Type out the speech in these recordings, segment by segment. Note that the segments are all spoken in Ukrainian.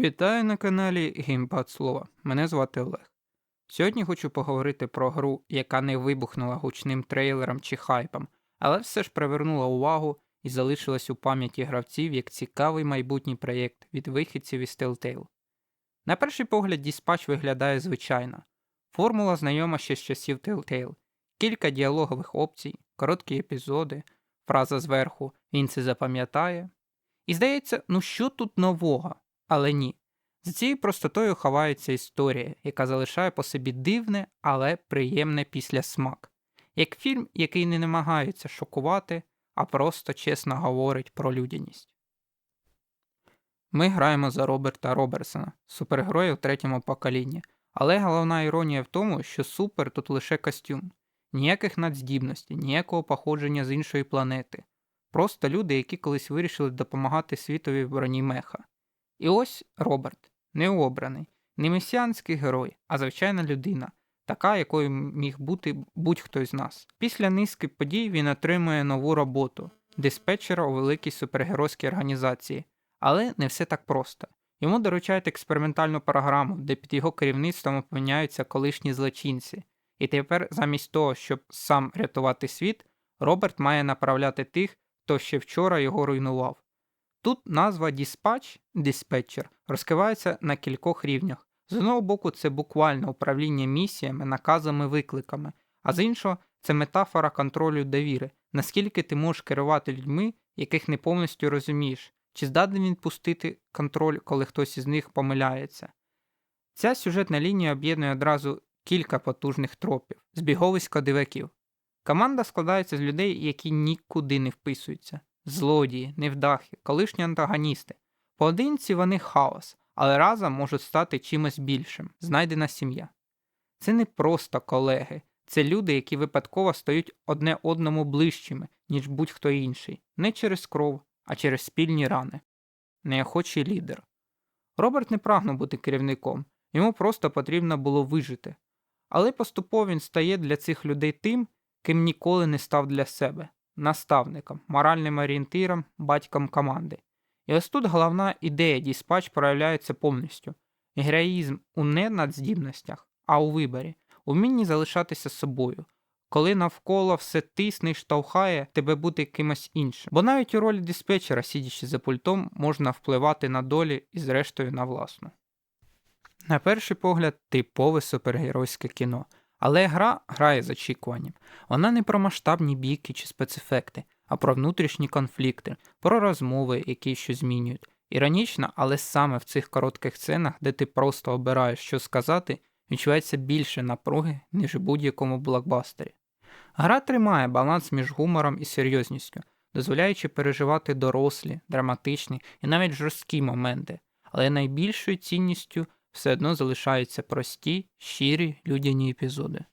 Вітаю на каналі Геймпад Слова. Мене звати Олег. Сьогодні хочу поговорити про гру, яка не вибухнула гучним трейлером чи хайпом, але все ж привернула увагу і залишилась у пам'яті гравців як цікавий майбутній проєкт від вихідців із Telltale. На перший погляд, Dispatch виглядає звичайно. Формула знайома ще з часів Telltale. Кілька діалогових опцій, короткі епізоди, фраза зверху Він це запам'ятає. І здається, ну що тут нового? Але ні. За цією простотою ховається історія, яка залишає по собі дивне, але приємне післясмак. Як фільм, який не намагається шокувати, а просто чесно говорить про людяність. Ми граємо за Роберта Роберсона, супергероя в третьому поколінні, але головна іронія в тому, що супер тут лише костюм, ніяких надздібностей, ніякого походження з іншої планети. Просто люди, які колись вирішили допомагати світові в броні меха. І ось Роберт, не обраний, не месіанський герой, а звичайна людина, така, якою міг бути будь-хто з нас. Після низки подій він отримує нову роботу диспетчера у великій супергеройській організації. Але не все так просто. Йому доручають експериментальну програму, де під його керівництвом опиняються колишні злочинці. І тепер, замість того, щоб сам рятувати світ, Роберт має направляти тих, хто ще вчора його руйнував. Тут назва Dispatch, диспетчер розкривається на кількох рівнях. З одного боку, це буквально управління місіями, наказами, викликами, а з іншого, це метафора контролю довіри, наскільки ти можеш керувати людьми, яких не повністю розумієш, чи здатний він пустити контроль, коли хтось із них помиляється. Ця сюжетна лінія об'єднує одразу кілька потужних тропів, збіговисько диваків. Команда складається з людей, які нікуди не вписуються злодії, невдахи, колишні антагоністи. Поодинці вони хаос, але разом можуть стати чимось більшим, знайдена сім'я. Це не просто колеги, це люди, які випадково стають одне одному ближчими, ніж будь-хто інший, не через кров, а через спільні рани. Неохочий лідер. Роберт не прагнув бути керівником, йому просто потрібно було вижити. Але поступово він стає для цих людей тим, ким ніколи не став для себе наставником, моральним орієнтиром, батьком команди. І ось тут головна ідея діспач проявляється повністю. Героїзм у не надздібностях, а у виборі, умінні залишатися собою, коли навколо все тисне і штовхає тебе бути кимось іншим. Бо навіть у ролі диспетчера, сидячи за пультом, можна впливати на долі і зрештою на власну. На перший погляд, типове супергеройське кіно. Але гра грає з очікуванням. Вона не про масштабні бійки чи спецефекти, а про внутрішні конфлікти, про розмови, які щось змінюють. Іронічно, але саме в цих коротких сценах, де ти просто обираєш, що сказати, відчувається більше напруги, ніж у будь-якому блокбастері. Гра тримає баланс між гумором і серйозністю, дозволяючи переживати дорослі, драматичні і навіть жорсткі моменти, але найбільшою цінністю все одно залишаються прості, щирі людяні епізоди.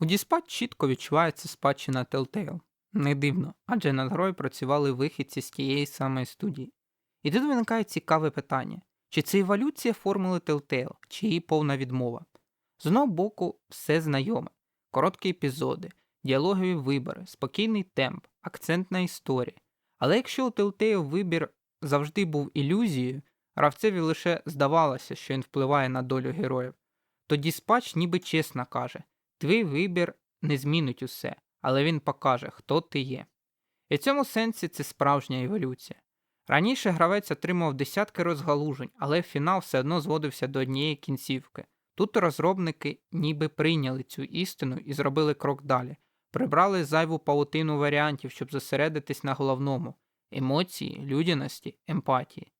У Діспат чітко відчувається спадщина Telltale. Не дивно, адже над грою працювали вихідці з тієї самої студії. І тут виникає цікаве питання: чи це еволюція формули Telltale, чи її повна відмова? З одного боку, все знайоме, короткі епізоди, діалогові вибори, спокійний темп, акцентна історія. Але якщо у Telltale вибір завжди був ілюзією, Гравцеві лише здавалося, що він впливає на долю героїв. Тоді спач ніби чесно каже твій вибір не змінить усе, але він покаже, хто ти є. І в цьому сенсі це справжня еволюція. Раніше гравець отримав десятки розгалужень, але фінал все одно зводився до однієї кінцівки. Тут розробники ніби прийняли цю істину і зробили крок далі, прибрали зайву паутину варіантів, щоб зосередитись на головному емоції, людяності, емпатії.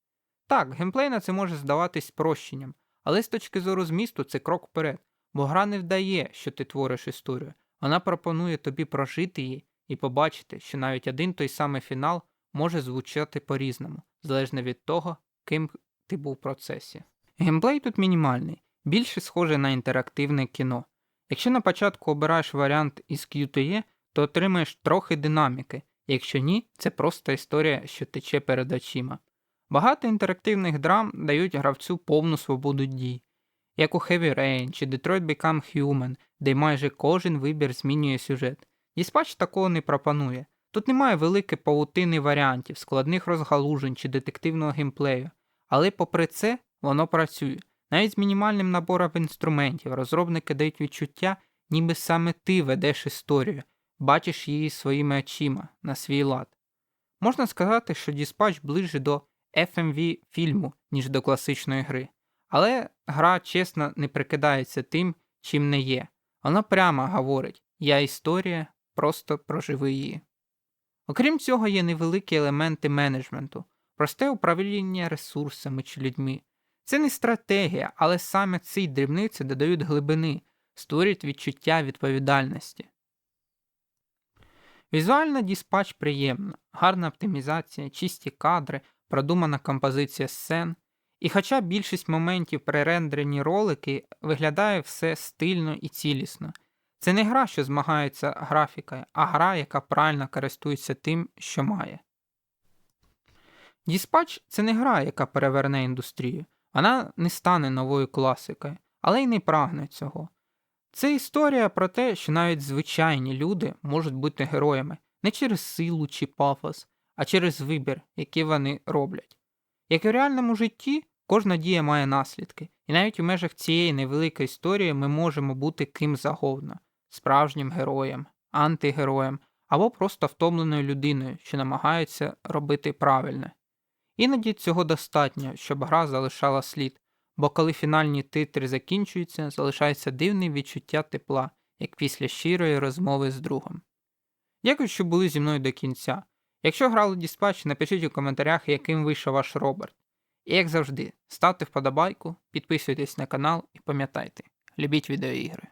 Так, геймплейно це може здаватись спрощенням, але з точки зору змісту це крок вперед, бо гра не вдає, що ти твориш історію, вона пропонує тобі прожити її і побачити, що навіть один той самий фінал може звучати по-різному, залежно від того, ким ти був в процесі. Геймплей тут мінімальний, більше схоже на інтерактивне кіно. Якщо на початку обираєш варіант із QTE, то отримаєш трохи динаміки, якщо ні, це просто історія, що тече перед очима. Багато інтерактивних драм дають гравцю повну свободу дій, як у Heavy Rain чи Detroit Become Human, де майже кожен вибір змінює сюжет. Dispatch такого не пропонує. Тут немає великої паутини варіантів, складних розгалужень чи детективного геймплею, але попри це воно працює. Навіть з мінімальним набором інструментів розробники дають відчуття, ніби саме ти ведеш історію, бачиш її своїми очима на свій лад. Можна сказати, що Dispatch ближче до FMV фільму, ніж до класичної гри. Але гра чесно не прикидається тим, чим не є. Вона прямо говорить: я історія, просто проживи її. Окрім цього, є невеликі елементи менеджменту, просте управління ресурсами чи людьми. Це не стратегія, але саме ці дрібниці додають глибини, створюють відчуття відповідальності. Візуально диспач приємна, гарна оптимізація, чисті кадри, продумана композиція сцен. І хоча більшість моментів при ролики виглядає все стильно і цілісно. Це не гра, що змагається графікою, а гра, яка правильно користується тим, що має. Dispatch – це не гра, яка переверне індустрію. Вона не стане новою класикою, але й не прагне цього. Це історія про те, що навіть звичайні люди можуть бути героями не через силу чи пафос, а через вибір, який вони роблять. Як і в реальному житті, кожна дія має наслідки, і навіть у межах цієї невеликої історії ми можемо бути ким загодно справжнім героєм, антигероєм або просто втомленою людиною, що намагається робити правильне. Іноді цього достатньо, щоб гра залишала слід, бо коли фінальні титри закінчуються, залишається дивне відчуття тепла, як після щирої розмови з другом. Дякую, що були зі мною до кінця. Якщо грали Dispatch, напишіть у коментарях, яким вийшов ваш Роберт. І як завжди, ставте вподобайку, підписуйтесь на канал і пам'ятайте, любіть відеоігри.